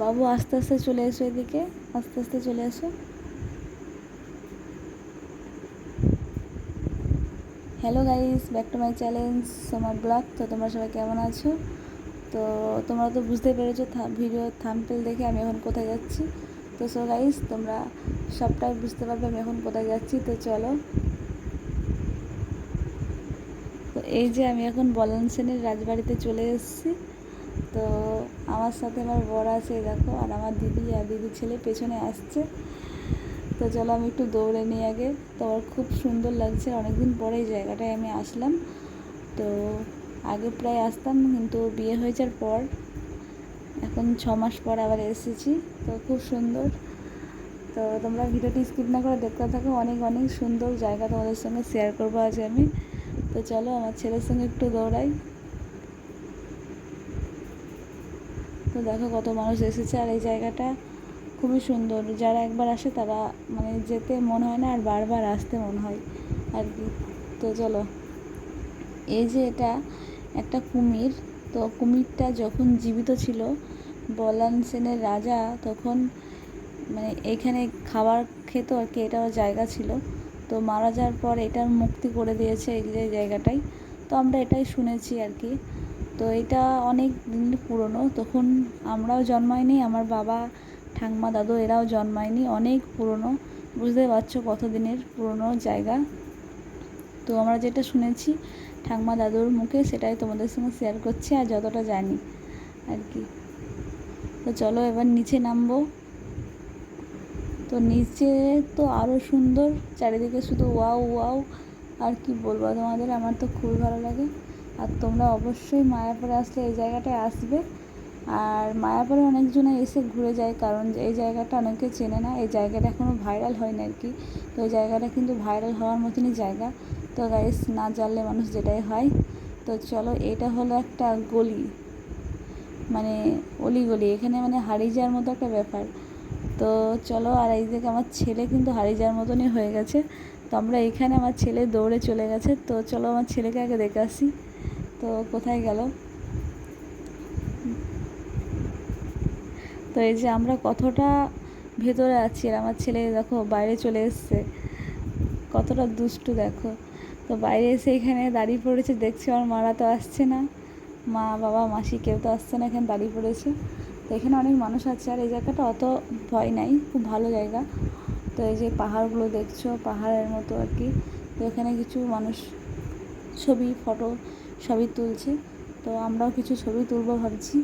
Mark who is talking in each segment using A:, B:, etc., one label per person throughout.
A: বাবু আস্তে আস্তে চলে এসো এদিকে, আস্তে আস্তে চলে এসো। Hello guys back to my challenge সোমার blog তো তোমরা সবাই কেমন আছো? তো তোমরা তো বুঝতে পেরেছ ভিডিও থাম্পেল দেখে আমি এখন কোথায় যাচ্ছি। তো সো গাইস তোমরা সবটাই বুঝতে পারবে আমি এখন কোথায় যাচ্ছি। তো চলো। তো এই যে আমি এখন বলন সেনের রাজবাড়িতে চলে এসেছি। তো আমার সাথে আমার বর আছে দেখো, আর আমার দিদি, আর দিদির ছেলে পেছনে আসছে। তো চলো আমি একটু দৌড়ে নিই আগে। তো আমার খুব সুন্দর লাগছে, অনেকদিন পরে এই জায়গাটায় আমি আসলাম। তো আগে প্রায় আসতাম, কিন্তু বিয়ে হয়ে যাওয়ার পর। এখন ছ মাস পর আবার এসেছি, তো খুব সুন্দর। তো তোমরা ভিডিওটি স্কিপ না করে দেখতে থাকো, অনেক অনেক সুন্দর জায়গা তোমাদের সঙ্গে শেয়ার করব আজ আমি। তো চলো আমার ছেলের সঙ্গে একটু দৌড়াই। তো দেখো কত মানুষ এসেছে আর এই জায়গাটা খুবই সুন্দর। যারা একবার আসে তারা মানে যেতে মন হয় না আর বারবার আসতে মন হয় আর কি। তো চলো, এই যে এটা একটা কুমির। তো কুমিরটা যখন জীবিত ছিল, বলান সেনের রাজা তখন মানে এখানে খাবার খেত আর কি, এটাও জায়গা ছিল। তো মারা যাওয়ার পর এটার মুক্তি করে দিয়েছে এই যে জায়গাটাই। তো আমরা এটাই শুনেছি আর কি। তো এটা অনেক দিন পুরনো। তখন আমরাও জন্মাইনি আমার বাবা ঠাংমা দাদু এরাও জন্মায়নি। অনেক পুরনো বুঝতে পারছ কত দিনের পুরনো জায়গা। তো আমরা যেটা শুনেছি ঠাংমা দাদুর মুখে সেটাই তোমাদের সঙ্গে শেয়ার করছি, আর যতটা জানি আর কি। তো চলো এবার নিচে নামবো। তো নিচে তো আরও সুন্দর, চারিদিকে শুধু ওয়াও ওয়াও, আর কি বলব তোমাদের? আমার তো খুবই ভালো লাগে। আর তোমরা অবশ্যই মায়াপুরে আসলে এই জায়গাটায় আসবে। আর মায়াপুরে অনেকজনে এসে ঘুরে যায় কারণ এই জায়গাটা অনেকে চেনে না। এই জায়গাটা এখনও ভাইরাল হয়নি আর কি। তো এই জায়গাটা কিন্তু ভাইরাল হওয়ার মতনই জায়গা। তো গাইস না জানলে মানুষ যেটাই হয়। তো চলো, এটা হলো একটা গলি। মানে অলি গলি। এখানে মানে হারিয়ে যাওয়ার মতো একটা ব্যাপার। তো চলো, আর এই দিকে আমার ছেলে কিন্তু হারিয়ে যাওয়ার মতনই হয়ে গেছে। তো আমরা এখানে আমার ছেলে দৌড়ে চলে গেছে। তো চলো, আমার ছেলেকে আগে দেখে আসি। তো কোথায় গেল? তো এই যে আমরা কতটা ভেতরে আছি আর আমার ছেলে দেখো বাইরে চলে এসছে। কতটা দুষ্টু দেখো। তো বাইরে এসে এখানে দাঁড়িয়ে পড়েছে, দেখছি আমার মারা তো আসছে না। মা, বাবা, মাসি কেউ তো আসছে না এখানে দাঁড়িয়ে পড়েছে। তো এখানে অনেক মানুষ আছে আর এই জায়গাটা অত ভয় নাই, খুব ভালো জায়গা। তো এই যে পাহাড়গুলো দেখছ, পাহাড়ের মতো আর কি। তো এখানে কিছু মানুষ ছবি, ফটো সবই তুলছে। তো আমরাও কিছু ছবি তুলবো ভাবছি।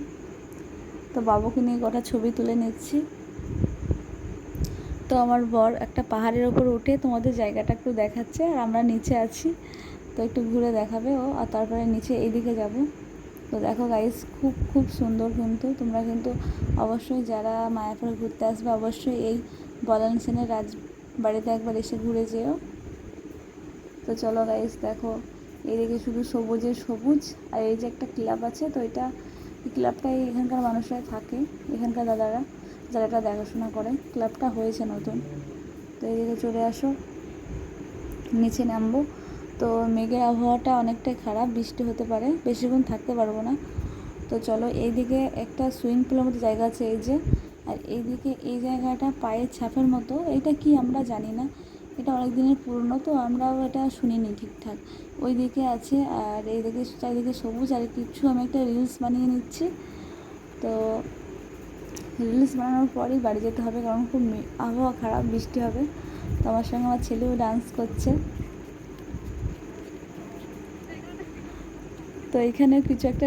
A: তো বাবুকে নিয়ে কটা ছবি তুলে নিচ্ছি। তো আমার বর একটা পাহাড়ের ওপর উঠে তোমাদের জায়গাটা একটু দেখাচ্ছে আর আমরা নিচে আছি। তো একটু ঘুরে দেখাবে ও আর তারপরে নিচে এইদিকে যাব। তো দেখো গাইস খুব খুব সুন্দর কিন্তু। তোমরা কিন্তু অবশ্যই যারা মায়াপুর ঘুরতে আসবে অবশ্যই এই বলান সেনের রাজ বাড়িতে একবার এসে ঘুরে যেও। তো চলো গাইস দেখো। এদিকে শুধু সবুজের সবুজ, আর এই যে একটা ক্লাব আছে, তো এটা, এই ক্লাবটাই এখানকার মানুষরাই থাকে, এখানকার দাদারা, যারা এটা দেখাশোনা করে। ক্লাবটা হয়েছে নতুন। তো এদিকে চলে আসো, নিচে নামবো। তো মেঘের আবহাওয়াটা অনেকটাই খারাপ, বৃষ্টি হতে পারে, বেশিক্ষণ থাকতে পারব না। তো চলো, এইদিকে একটা সুইমিং পুলের মতো জায়গা আছে, এই যে। আর এইদিকে এই জায়গাটা পায়ের ছাপের মতো এটা কি আমরা জানি না। এটা অনেক দিনের পুরনো, তো আমরাও এটা শুনিনি ঠিকঠাক। ওই দিকে আছে আর এইদিকে চারিদিকে সবুজ আর কিছু আমি একটা রিলস বানিয়ে নিচ্ছি। তো রিলস বানানোর পরেই বাড়ি যেতে হবে কারণ খুব আবহাওয়া খারাপ, বৃষ্টি হবে। তো আমার সঙ্গে আমার ছেলেও ডান্স করছে। তো এখানে কিছু একটা